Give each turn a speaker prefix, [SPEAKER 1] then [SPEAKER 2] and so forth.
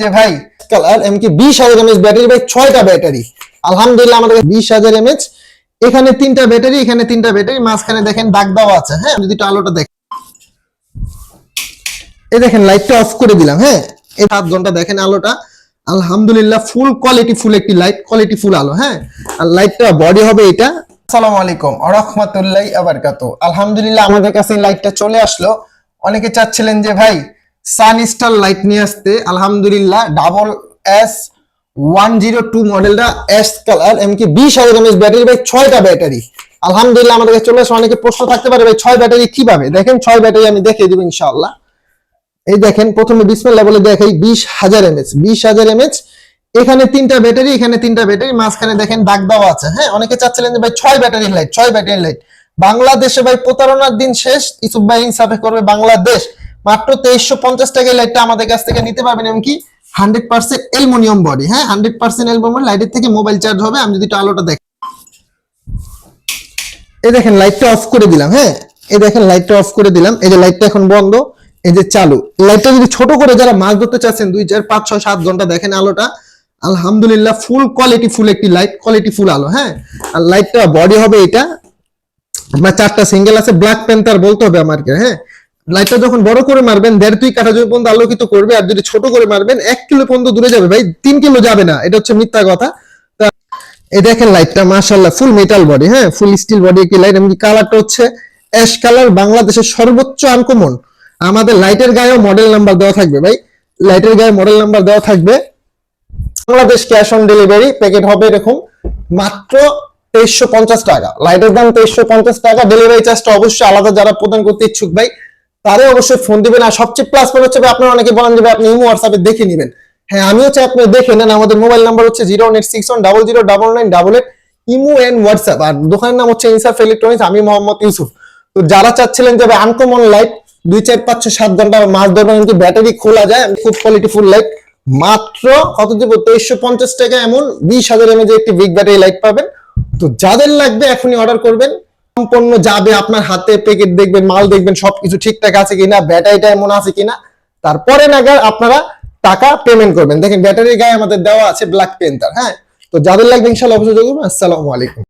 [SPEAKER 1] যে ভাই কালার এমনকি বিশ হাজার এমএচ ব্যাটারি ভাই, ছয়টা ব্যাটারি আলহামদুলিল্লাহ আমাদের বিশ হাজার এমএচ এখানে তিনটা ব্যাটারি এখানে তিনটা ব্যাটারি মাঝখানে দেখেন দাগ দেওয়া আছে হ্যাঁ? যদি একটু আলোটা দেখ এই দেখেন লাইটটা অফ করে দিলাম হ্যাঁ? এই সাত ঘণ্টা দেখেন আলোটা। আলহামদুলিল্লাহ ফুল কোয়ালিটি ফুল একটি লাইট কোয়ালিটি ফুল আলো হ্যাঁ? আর লাইটটা বডি হবে এটা। আসসালামু আলাইকুম আরহামতুল্লাহ আবারকাত। আলহামদুলিল্লাহ আমাদের কাছে লাইটটা চলে আসলো। অনেকে চাচ্ছিলেন যে ভাই সান স্টার লাইট নিয়ে আসতে, আলহামদুলিল্লাহ double S one zero two মডেলটা এস কালার এমনকি বিশ হাজার এমএচ ব্যাটারি ভাই, ছয়টা ব্যাটারি আলহামদুলিল্লাহ, আমাদের চলে আসে, অনেকে প্রশ্ন থাকতে পারে, ভাই, ছয় ব্যাটারি কীভাবে? দেখেন, ছয় ব্যাটারি আমি দেখিয়ে দিব ইনশাআল্লাহ। এই দেখেন, প্রথমে বিসমিল্লাহ বলে দেখাই, বিশ হাজার এমএচ বিশ হাজার এমএচ এখানে তিনটা ব্যাটারি এখানে তিনটা ব্যাটারি মাঝখানে দেখেন দাগ দেওয়া আছে। হ্যাঁ অনেকে চাচ্ছিলেন যে, ভাই, ছয় ব্যাটারি লাইট ছয় ব্যাটারি লাইট বাংলাদেশে, ভাই, প্রতারণার দিন শেষ, ইসুফ ভাই, ইনসাফে করবে বাংলাদেশ। মাত্র তেইশশো পঞ্চাশ টাকা লাইটটা আমাদের কাছ থেকে নিতে পারবেন, এমনকি হান্ড্রেড পার্সেন্ট এলমোনিয়াম বডি হ্যাঁ? হান্ড্রেড পার্সেন্ট এলমোনিয়াম লাইটের থেকে মোবাইল চার্জ হবে, আমি যদি আলোটা দেখ এই দেখেন লাইটটা অফ করে দিলাম হ্যাঁ? এই দেখেন লাইটটা অফ করে দিলাম, এই যে লাইটটা এখন বন্ধ, এই যে চালু। লাইটটা যদি ছোট করে যারা মাছ ধরতে চাচ্ছেন, দুই, চার, পাঁচ, ছয়, সাত ঘণ্টা দেখেন আলোটা, আলহামদুলিল্লাহ ফুল কোয়ালিটি ফুল একটি লাইট কোয়ালিটি ফুল আলো হ্যাঁ? আর লাইটটা বডি হবে এটা, আপনার চারটা সিঙ্গেল আছে ব্ল্যাক প্যান্থার বলতে হবে আমাকে হ্যাঁ? লাইটটা যখন বড় করে মারবেন, দেড় দুই কাঠা জমি পর্যন্ত আলোকিত করবে, আর যদি ছোট করে মারবেন, এক কিলো পর্যন্ত দূরে যাবে। ভাই, তিন কিলো যাবে না, এটা হচ্ছে মিথ্যা কথা। এই দেখেন লাইটটা, মাশাআল্লাহ ফুল মেটাল বডি হ্যাঁ? ফুল স্টিল বডি একটি লাইট এমনি কালারটা হচ্ছে অ্যাশ কালার বাংলাদেশের সর্বোচ্চ আনকমন আমাদের লাইটের গায়েও মডেল নাম্বার দেওয়া থাকবে, ভাই। লাইটের গায়ে মডেল নাম্বার দেওয়া থাকবে। Bangladesh cash on delivery packet হবে এরকম মাত্র তেইশশো পঞ্চাশ টাকা। লাইটের দাম তেইশশো পঞ্চাশ টাকা ডেলিভারি চার্জটা অবশ্যই আলাদা যারা প্রদান করতে ইচ্ছুক, ভাই তারাই অবশ্যই ফোন দিবেন। আর সবচেয়ে প্লাস পয়েন্ট হচ্ছে আপনারা অনেকে বলেন যে আপনি ইমো হোয়াটসঅ্যাপে দেখে নেবেন। হ্যাঁ আমিও চাই আপনি দেখে নেন। আমাদের মোবাইল নাম্বার হচ্ছে zero eight six one double zero double nine double eight imo and WhatsApp আর দোকানের নাম হচ্ছে ইনসাফ ইলেকট্রনিক্স আমি মোহাম্মদ ইউসুফ। তো যারা চাচ্ছিলেন যে আনকমন লাইট দুই, চার, পাঁচ, ছয়, সাত ঘণ্টা মাস ধরবেন কিন্তু ব্যাটারি খোলা যায় খুব কোয়ালিটি ফুল লাইট মাত্র কত দিব? তেইশশো পঞ্চাশ টাকা এমন। বিশ হাজার এমএজ একটি বিগ ব্যাটারি লাইট পাবেন। তো যাদের লাগবে এখনই অর্ডার করবেন। সম্পূর্ণ যাবে আপনার হাতে প্যাকেট দেখবেন, মাল দেখবেন, সবকিছু ঠিকঠাক আছে কিনা ব্যাটারি ব্যাটারিটা এমন আছে কিনা, তারপরে নাগাদ আপনারা টাকা পেমেন্ট করবেন। দেখেন ব্যাটারির গায়ে আমাদের দেওয়া আছে ব্ল্যাক পেন্টার হ্যাঁ? তো যাদের লাগবে ইনশাল্লাহ অবশ্যই। আসসালামু আলাইকুম।